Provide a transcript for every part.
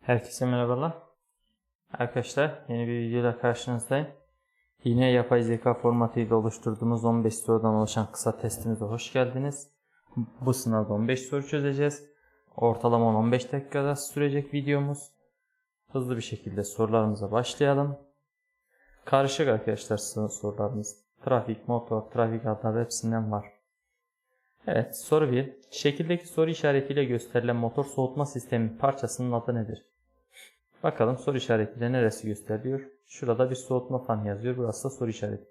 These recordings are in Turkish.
Herkese merhabalar. Arkadaşlar yeni bir videoyla karşınızdayım. Yine yapay zeka formatıyla oluşturduğumuz 15 sorudan oluşan kısa testimize hoş geldiniz. Bu sınavda 15 soru çözeceğiz. Ortalama 15 dakikada sürecek videomuz. Hızlı bir şekilde sorularımıza başlayalım. Karışık arkadaşlar sorularımız. Trafik, motor, trafik adları hepsinden var. Evet soru 1. Şekildeki soru işaretiyle gösterilen motor soğutma sistemi parçasının adı nedir? Bakalım soru işaretiyle neresi gösteriliyor? Şurada bir soğutma fanı yazıyor. Burası da soru işareti.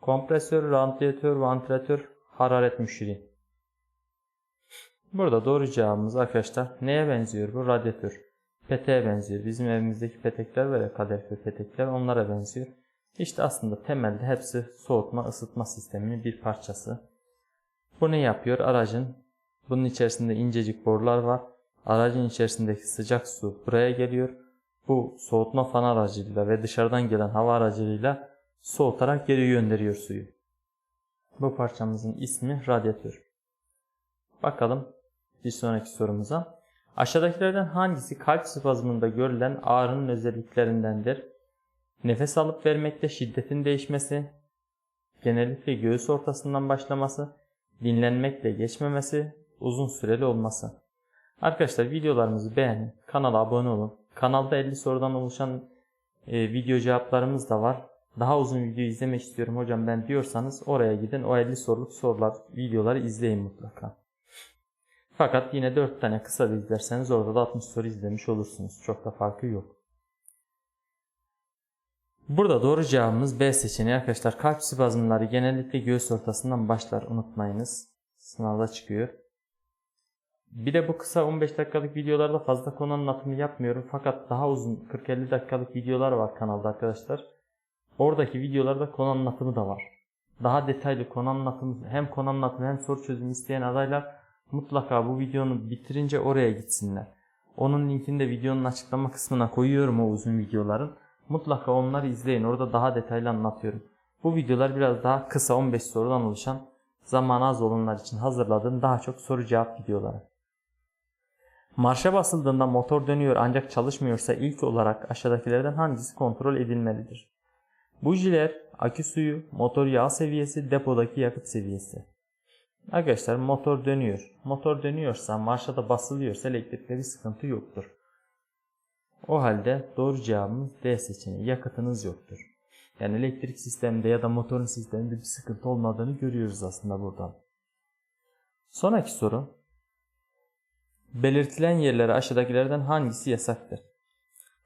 Kompresör, radyatör, vantilatör, hararet müşiri. Burada doğru cevabımız arkadaşlar neye benziyor bu? Radyatör. Peteğe benziyor. Bizim evimizdeki petekler var ya petekler onlara benziyor. İşte aslında temelde hepsi soğutma ısıtma sisteminin bir parçası. Bu ne yapıyor? Aracın bunun içerisinde incecik borular var. Aracın içerisindeki sıcak su buraya geliyor. Bu soğutma fan aracılığıyla ve dışarıdan gelen hava aracılığıyla soğutarak geri gönderiyor suyu. Bu parçamızın ismi radyatör. Bakalım bir sonraki sorumuza. Aşağıdakilerden hangisi kalp spazmında görülen ağrının özelliklerindendir? Nefes alıp vermekte şiddetin değişmesi, genellikle göğüs ortasından başlaması, dinlenmekle geçmemesi, uzun süreli olması. Arkadaşlar videolarımızı beğenin, kanala abone olun. Kanalda 50 sorudan oluşan e, video cevaplarımız da var. Daha uzun video izlemek istiyorum hocam ben diyorsanız oraya gidin. O 50 soruluk sorular, videoları izleyin mutlaka. Fakat yine 4 tane kısa izlerseniz orada da 60 soru izlemiş olursunuz. Çok da farkı yok. Burada doğru cevabımız B seçeneği arkadaşlar. Kalp spazmları genellikle göğüs ortasından başlar unutmayınız. Sınavda çıkıyor. Bir de bu kısa 15 dakikalık videolarda fazla konu anlatımı yapmıyorum. Fakat daha uzun 40-50 dakikalık videolar var kanalda arkadaşlar. Oradaki videolarda konu anlatımı da var. Daha detaylı konu anlatımı hem konu anlatımı hem soru çözümü isteyen adaylar mutlaka bu videonu bitirince oraya gitsinler. Onun linkini de videonun açıklama kısmına koyuyorum o uzun videoların. Mutlaka onları izleyin. Orada daha detaylı anlatıyorum. Bu videolar biraz daha kısa 15 sorudan oluşan zaman az olanlar için hazırladığım daha çok soru cevap videoları. Marşa basıldığında motor dönüyor ancak çalışmıyorsa ilk olarak aşağıdakilerden hangisi kontrol edilmelidir? Bujiler, akü suyu, motor yağ seviyesi, depodaki yakıt seviyesi. Arkadaşlar motor dönüyor. Motor dönüyorsa, marşa da basılıyorsa elektrikte bir sıkıntı yoktur. O halde doğru cevabımız D seçeneği. Yakıtınız yoktur. Yani elektrik sisteminde ya da motorun sisteminde bir sıkıntı olmadığını görüyoruz aslında buradan. Sonraki soru. Belirtilen yerlere aşağıdakilerden hangisi yasaktır?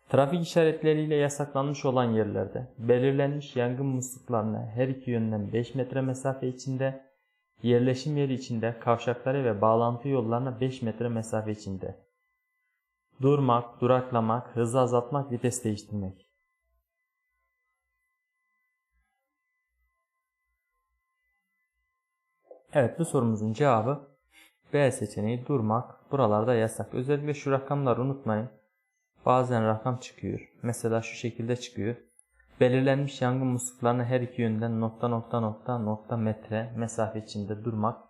Trafik işaretleriyle yasaklanmış olan yerlerde belirlenmiş yangın musluklarına her iki yönden 5 metre mesafe içinde, yerleşim yeri içinde, kavşakları ve bağlantı yollarına 5 metre mesafe içinde. Durmak, duraklamak, hızı azaltmak, vites değiştirmek. Evet bu sorumuzun cevabı B seçeneği durmak. Buralarda yasak. Özellikle şu rakamları unutmayın. Bazen rakam çıkıyor. Mesela şu şekilde çıkıyor. Belirlenmiş yangın musluklarına her iki yönden nokta nokta nokta nokta metre mesafe içinde durmak,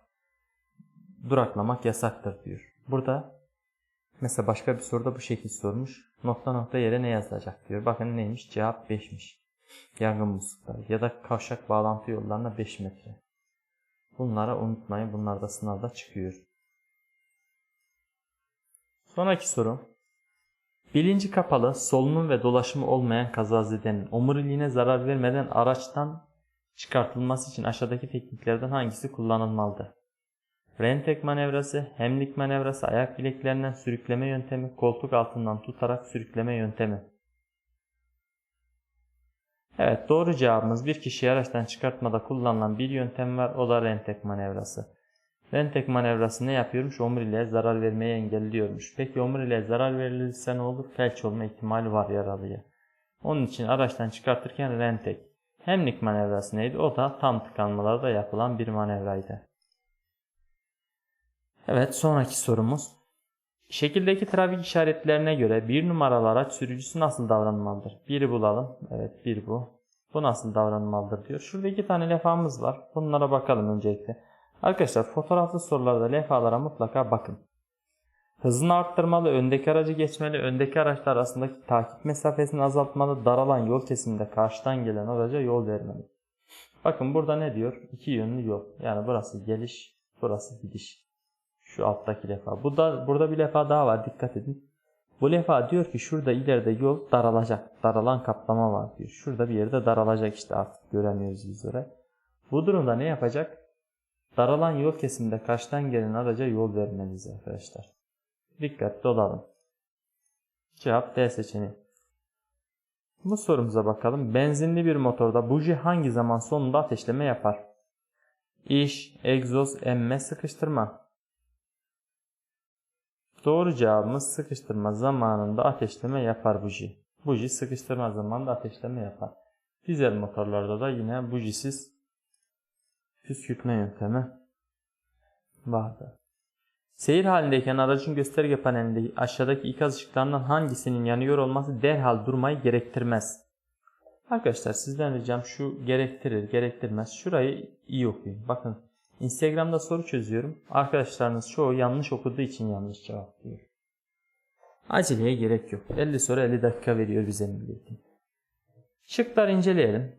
duraklamak yasaktır diyor. Burada mesela başka bir soruda bu şekilde sormuş. Nokta nokta yere ne yazılacak diyor. Bakın neymiş? Cevap 5'miş. Yangın muslukları ya da kavşak bağlantı yollarına 5 metre. Bunları unutmayın. Bunlar da sınavda çıkıyor. Sonraki soru. Bilinci kapalı, solunum ve dolaşımı olmayan kazazedenin omuriliğine zarar vermeden araçtan çıkartılması için aşağıdaki tekniklerden hangisi kullanılmalıdır? Rentek manevrası, hemlik manevrası, ayak bileklerinden sürükleme yöntemi, koltuk altından tutarak sürükleme yöntemi. Evet doğru cevabımız bir kişiyi araçtan çıkartmada kullanılan bir yöntem var o da rentek manevrası. Rentek manevrası ne yapıyormuş? Omuriliğe zarar vermeyi engelliyormuş. Peki omuriliğe zarar verilirse ne olur? Felç olma ihtimali var yaralıya. Onun için araçtan çıkartırken rentek. Hemlik manevrası neydi? O da tam tıkanmalarda yapılan bir manevraydı. Evet sonraki sorumuz. Şekildeki trafik işaretlerine göre bir numaralı araç sürücüsü nasıl davranmalıdır? Biri bulalım. Evet bir bu. Bu nasıl davranmalıdır diyor. Şurada iki tane lefamız var. Bunlara bakalım öncelikle. Arkadaşlar fotoğraflı sorularda lefalara mutlaka bakın. Hızını arttırmalı, öndeki aracı geçmeli, öndeki araçlar arasındaki takip mesafesini azaltmalı, daralan yol kesiminde karşıdan gelen araca yol vermeli. Bakın burada ne diyor? İki yönlü yol. Yani burası geliş, burası gidiş. Şu alttaki lefa. Bu da, burada bir lefa daha var dikkat edin. Bu lefa diyor ki şurada ileride yol daralacak. Daralan kaplama var diyor. Şurada bir yerde daralacak işte artık göremiyoruz biz. Bu durumda ne yapacak? Daralan yol kesiminde karşıdan gelen araca yol vermeliyiz arkadaşlar. Dikkatli olalım. Cevap D seçeneği. Bu sorumuza bakalım. Benzinli bir motorda buji hangi zaman sonunda ateşleme yapar? İş, egzoz, emme, sıkıştırma. Doğru cevabımız sıkıştırma zamanında ateşleme yapar buji. Buji sıkıştırma zamanında ateşleme yapar. Dizel motorlarda da yine bujisiz püskürtme yöntemi vardı. Seyir halindeyken aracın gösterge panelinde aşağıdaki ikaz ışıklarından hangisinin yanıyor olması derhal durmayı gerektirmez. Arkadaşlar sizden ricam şu gerektirir, gerektirmez. Şurayı iyi okuyun. Bakın Instagram'da soru çözüyorum. Arkadaşlarınız çoğu yanlış okuduğu için yanlış cevaplıyor. Aceleye gerek yok. 50 soru 50 dakika veriyor bize milliyetin. Şıklar inceleyelim.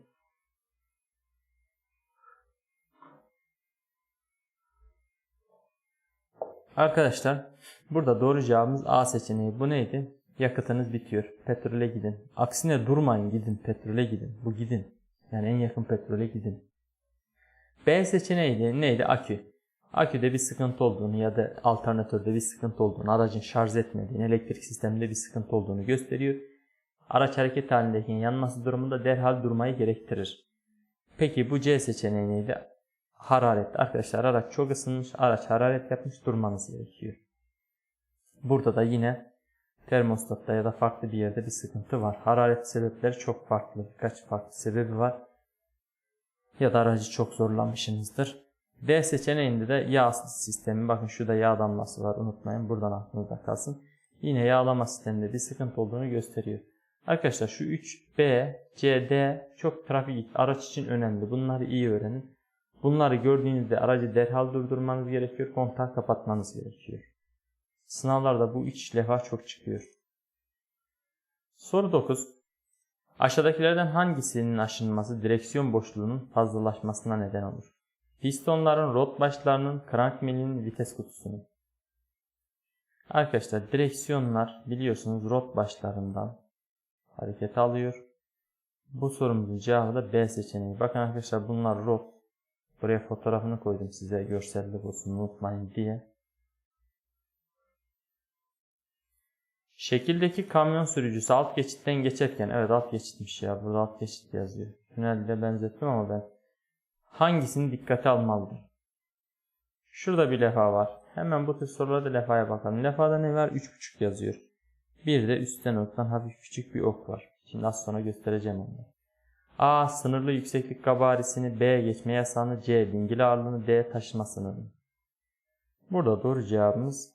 Arkadaşlar burada doğru cevabımız A seçeneği. Bu neydi? Yakıtınız bitiyor. Petrole gidin. Aksine durmayın gidin petrole gidin. Bu gidin. Yani en yakın petrole gidin. B seçeneği neydi? Akü. Aküde bir sıkıntı olduğunu ya da alternatörde bir sıkıntı olduğunu, aracın şarj etmediğini, elektrik sisteminde bir sıkıntı olduğunu gösteriyor. Araç hareket halindeyken yanması durumunda derhal durmayı gerektirir. Peki bu C seçeneği neydi? Hararet. Arkadaşlar araç çok ısınmış, araç hararet yapmış durmanız gerekiyor. Burada da yine termostatta ya da farklı bir yerde bir sıkıntı var. Hararet sebepleri çok farklı. Birkaç farklı sebebi var. Ya da aracı çok zorlamışsınızdır. D seçeneğinde de yağ sistemi. Bakın şurada yağ damlası var. Unutmayın. Buradan aklınızda kalsın. Yine yağlama sisteminde bir sıkıntı olduğunu gösteriyor. Arkadaşlar şu 3 B, C, D çok trafik araç için önemli. Bunları iyi öğrenin. Bunları gördüğünüzde aracı derhal durdurmanız gerekiyor. Kontağı kapatmanız gerekiyor. Sınavlarda bu üç levha çok çıkıyor. Soru 9. Aşağıdakilerden hangisinin aşınması direksiyon boşluğunun fazlalaşmasına neden olur? Pistonların rot başlarının, crank milinin vites kutusunun. Arkadaşlar direksiyonlar biliyorsunuz rot başlarından hareket alıyor. Bu sorumuzun cevabı da B seçeneği. Bakın arkadaşlar bunlar rot. Buraya fotoğrafını koydum size görsellik olsun unutmayın diye. Şekildeki kamyon sürücüsü alt geçitten geçerken, evet alt geçitmiş ya burada alt geçit yazıyor. Tünelde benzettim ama ben. Hangisini dikkate almalıdır? Şurada bir lefa var. Hemen bu tür sorularda lefaya bakalım. Lefada ne var? 3.5 yazıyor. Bir de üstten oktan hafif küçük bir ok var. Şimdi az sonra göstereceğim onu. A. Sınırlı yükseklik gabarisini B. Geçme yasağını C. Dingil ağırlığını D. Taşıma sınırını. Burada doğru cevabımız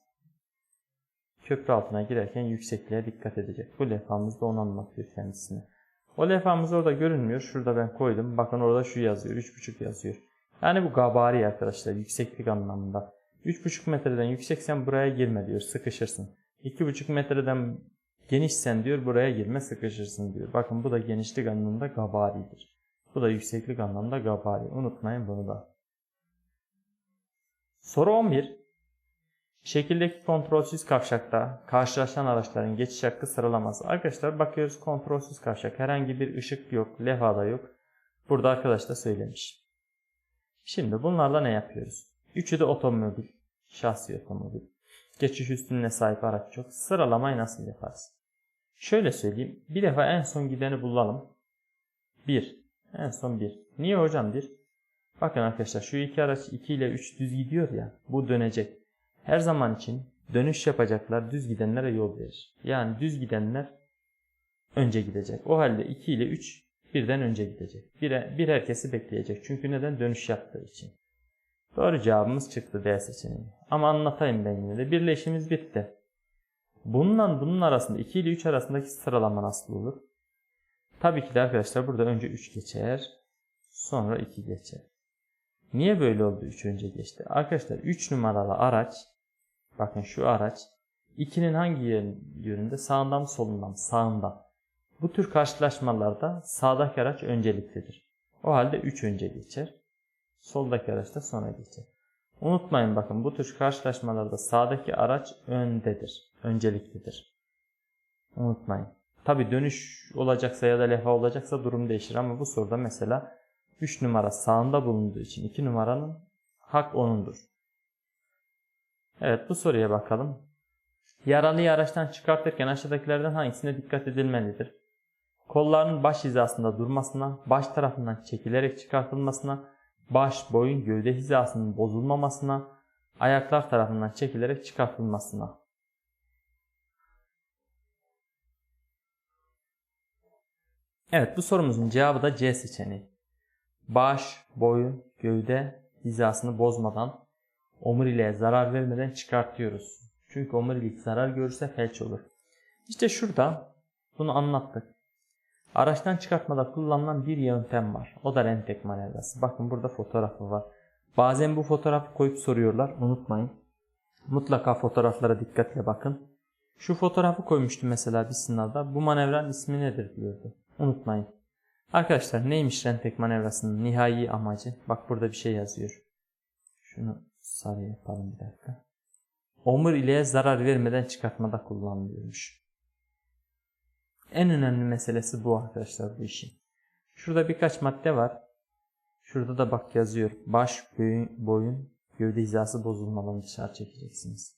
köprü altına girerken yüksekliğe dikkat edecek. Bu levhamız da onu anlatıyor kendisine. O levhamız orada görünmüyor. Şurada ben koydum. Bakın orada şu yazıyor. 3.5 yazıyor. Yani bu gabari arkadaşlar yükseklik anlamında. 3.5 metreden yükseksen buraya girme diyor. Sıkışırsın. 2.5 metreden genişsen diyor buraya girme sıkışırsın diyor. Bakın bu da genişlik anlamında gabaridir. Bu da yükseklik anlamında gabari. Unutmayın bunu da. Soru 11. Şekildeki kontrolsüz kavşakta karşılaşan araçların geçiş hakkı sıralaması. Arkadaşlar bakıyoruz kontrolsüz kavşak. Herhangi bir ışık yok, levhada yok. Burada arkadaş da söylemiş. Şimdi bunlarla ne yapıyoruz? Üçü de otomobil, şahsi otomobil. Geçiş üstünlüğüne sahip araç çok. Sıralamayı nasıl yaparız? Şöyle söyleyeyim. Bir defa en son gideni bulalım. 1. En son 1. Niye hocam 1? Bakın arkadaşlar şu iki araç 2 ile 3 düz gidiyor ya. Bu dönecek. Her zaman için dönüş yapacaklar düz gidenlere yol verir. Yani düz gidenler önce gidecek. O halde 2 ile 3 birden önce gidecek. Bir, bir herkesi bekleyecek. Çünkü neden? Dönüş yaptığı için. Doğru cevabımız çıktı D seçeneği. Ama anlatayım ben yine de. Birleşimiz bitti. Bununla bunun arasında 2 ile 3 arasındaki sıralama nasıl olur? Tabii ki de arkadaşlar burada önce 3 geçer. Sonra 2 geçer. Niye böyle oldu 3 önce geçti? Arkadaşlar 3 numaralı araç bakın şu araç 2'nin hangi yön- yönünde? Sağından mı solundan mı? Sağından. Bu tür karşılaşmalarda sağdaki araç önceliklidir. O halde 3 önce geçer. Soldaki araç da sonra geçer. Unutmayın bakın bu tür karşılaşmalarda sağdaki araç öndedir. Önceliklidir. Unutmayın. Tabi dönüş olacaksa ya da levha olacaksa durum değişir ama bu soruda mesela 3 numara sağında bulunduğu için 2 numaranın hak onundur. Evet bu soruya bakalım. Yaralıyı araçtan çıkartırken aşağıdakilerden hangisine dikkat edilmelidir? Kollarının baş hizasında durmasına, baş tarafından çekilerek çıkartılmasına, baş, boyun, gövde hizasının bozulmamasına, ayaklar tarafından çekilerek çıkartılmasına. Evet bu sorumuzun cevabı da C seçeneği. Baş, boyun, gövde hizasını bozmadan, omuriliğe zarar vermeden çıkartıyoruz. Çünkü omurilik zarar görürse felç olur. İşte şurada bunu anlattık. Araçtan çıkartmada kullanılan bir yöntem var. O da rentek manevrası. Bakın burada fotoğrafı var. Bazen bu fotoğrafı koyup soruyorlar. Unutmayın. Mutlaka fotoğraflara dikkatle bakın. Şu fotoğrafı koymuştu mesela bir sınavda. Bu manevranın ismi nedir diyordu. Unutmayın. Arkadaşlar neymiş rentek manevrasının nihai amacı? Bak burada bir şey yazıyor. Şunu sarı yapalım bir dakika. Omuriliğe zarar vermeden çıkartmada kullanılıyormuş. En önemli meselesi bu arkadaşlar bu işin. Şurada birkaç madde var. Şurada da bak yazıyor. Baş, boyun, boyun gövde hizası bozulmadan dışarı çekeceksiniz.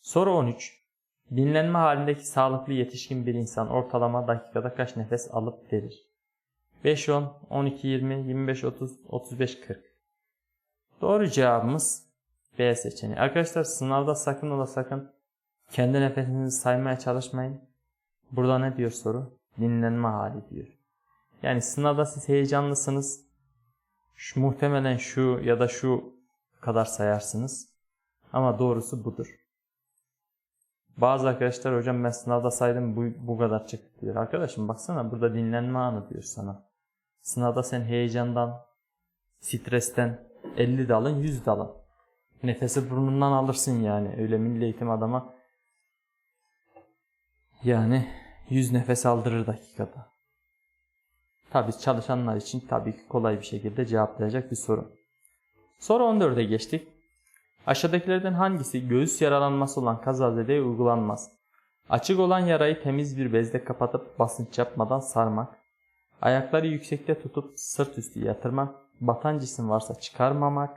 Soru 13. Dinlenme halindeki sağlıklı yetişkin bir insan ortalama dakikada kaç nefes alıp verir? 5, 10, 12, 20, 25, 30, 35, 40. Doğru cevabımız B seçeneği. Arkadaşlar sınavda sakın ola sakın kendi nefesinizi saymaya çalışmayın. Burada ne diyor soru? Dinlenme hali diyor. Yani sınavda siz heyecanlısınız. Şu, muhtemelen şu ya da şu kadar sayarsınız. Ama doğrusu budur. Bazı arkadaşlar hocam ben sınavda saydım bu, bu kadar çıktı diyor. Arkadaşım baksana burada dinlenme anı diyor sana. Sınavda sen heyecandan, stresten 50 dalın 100 dalın. Nefesi burnundan alırsın yani. Öyle milli eğitim adama yani 100 nefes aldırır dakikada. Tabi çalışanlar için tabii ki kolay bir şekilde cevaplayacak bir soru. Soru 14'e geçtik. Aşağıdakilerden hangisi göğüs yaralanması olan kazazedeye uygulanmaz? Açık olan yarayı temiz bir bezle kapatıp basınç yapmadan sarmak, ayakları yüksekte tutup sırt üstü yatırmak, batan cisim varsa çıkarmamak,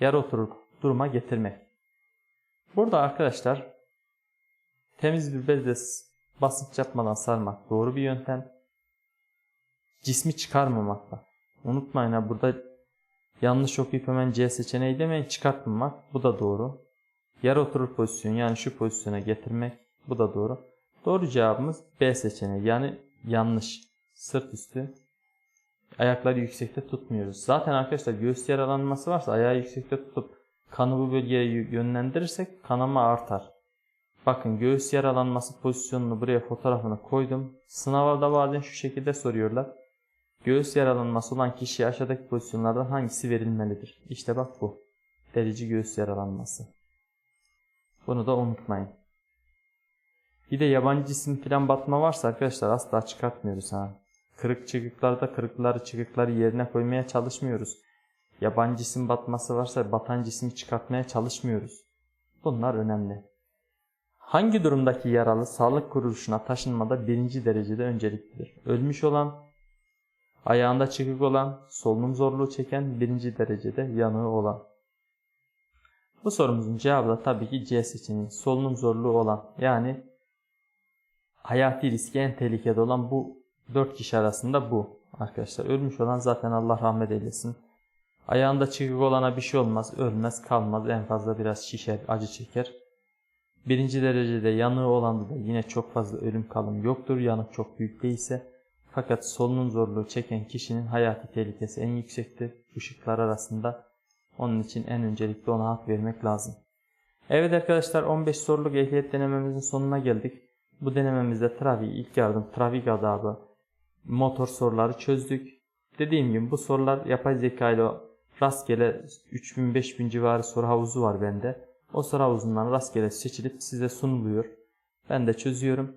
yarı oturup duruma getirmek. Burada arkadaşlar temiz bir bezle basınç yapmadan sarmak doğru bir yöntem. Cismi çıkarmamak da. Unutmayın ha burada yanlış okuyup hemen C seçeneği demeyin çıkartmamak. Bu da doğru. Yarı oturur pozisyon yani şu pozisyona getirmek. Bu da doğru. Doğru cevabımız B seçeneği yani yanlış. Sırt üstü. Ayakları yüksekte tutmuyoruz. Zaten arkadaşlar göğüs yaralanması varsa ayağı yüksekte tutup kanı bu bölgeye yönlendirirsek kanama artar. Bakın göğüs yaralanması pozisyonunu buraya fotoğrafını koydum. Sınavda bazen şu şekilde soruyorlar. Göğüs yaralanması olan kişiye aşağıdaki pozisyonlardan hangisi verilmelidir? İşte bak bu. Delici göğüs yaralanması. Bunu da unutmayın. Bir de yabancı cisim falan batma varsa arkadaşlar asla çıkartmıyoruz ha. Kırık çıkıklarda kırıkları çıkıkları yerine koymaya çalışmıyoruz. Yabancı cisim batması varsa batan cismi çıkartmaya çalışmıyoruz. Bunlar önemli. Hangi durumdaki yaralı sağlık kuruluşuna taşınmada birinci derecede önceliklidir? Ölmüş olan, ayağında çıkık olan, solunum zorluğu çeken birinci derecede yanığı olan. Bu sorumuzun cevabı da tabii ki C seçeneği. Solunum zorluğu olan yani hayati riski en tehlikede olan bu 4 kişi arasında bu arkadaşlar. Ölmüş olan zaten Allah rahmet eylesin. Ayağında çıkık olana bir şey olmaz. Ölmez kalmaz. En fazla biraz şişer, acı çeker. Birinci derecede yanığı olanda da yine çok fazla ölüm kalım yoktur. Yanık çok büyük değilse. Fakat solunum zorluğu çeken kişinin hayati tehlikesi en yüksektir. Işıklar arasında. Onun için en öncelikli ona hak vermek lazım. Evet arkadaşlar 15 soruluk ehliyet denememizin sonuna geldik. Bu denememizde trafik, ilk yardım, trafik adabı, motor soruları çözdük. Dediğim gibi bu sorular yapay zeka ile rastgele 3000-5000 civarı soru havuzu var bende. O soru havuzundan rastgele seçilip size sunuluyor. Ben de çözüyorum.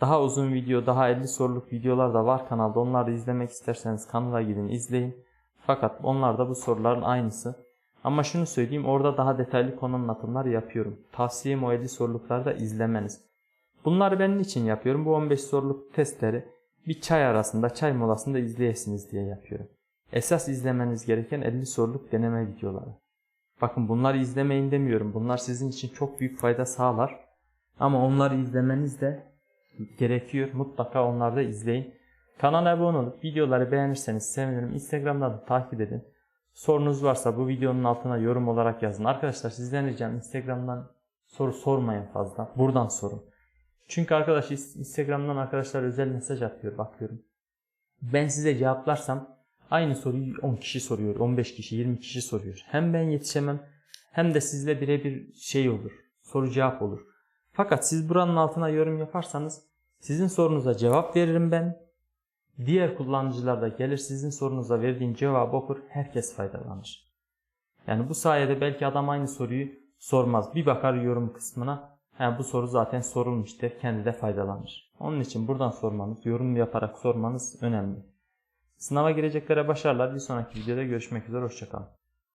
Daha uzun video, daha 50 soruluk videolar da var kanalda. Onları izlemek isterseniz kanala gidin izleyin. Fakat onlar da bu soruların aynısı. Ama şunu söyleyeyim orada daha detaylı konu anlatımlar yapıyorum. Tavsiyem o 50 sorulukları da izlemeniz. Bunları ben için yapıyorum? Bu 15 soruluk testleri bir çay arasında, çay molasında izleyesiniz diye yapıyorum. Esas izlemeniz gereken 50 soruluk deneme videoları. Bakın bunları izlemeyin demiyorum. Bunlar sizin için çok büyük fayda sağlar. Ama onları izlemeniz de gerekiyor. Mutlaka onları da izleyin. Kanala abone olup videoları beğenirseniz sevinirim. Instagram'dan da takip edin. Sorunuz varsa bu videonun altına yorum olarak yazın. Arkadaşlar sizden ricam Instagram'dan soru sormayın fazla. Buradan sorun. Çünkü arkadaş Instagram'dan arkadaşlar özel mesaj atıyor bakıyorum. Ben size cevaplarsam aynı soruyu 10 kişi soruyor, 15 kişi, 20 kişi soruyor. Hem ben yetişemem hem de sizle birebir şey olur. Soru cevap olur. Fakat siz buranın altına yorum yaparsanız sizin sorunuza cevap veririm ben. Diğer kullanıcılar da gelir sizin sorunuza verdiğim cevabı okur. Herkes faydalanır. Yani bu sayede belki adam aynı soruyu sormaz. Bir bakar yorum kısmına. Ha, bu soru zaten sorulmuş der. Kendi de faydalanır. Onun için buradan sormanız, yorum yaparak sormanız önemli. Sınava gireceklere başarılar. Bir sonraki videoda görüşmek üzere. Hoşçakalın.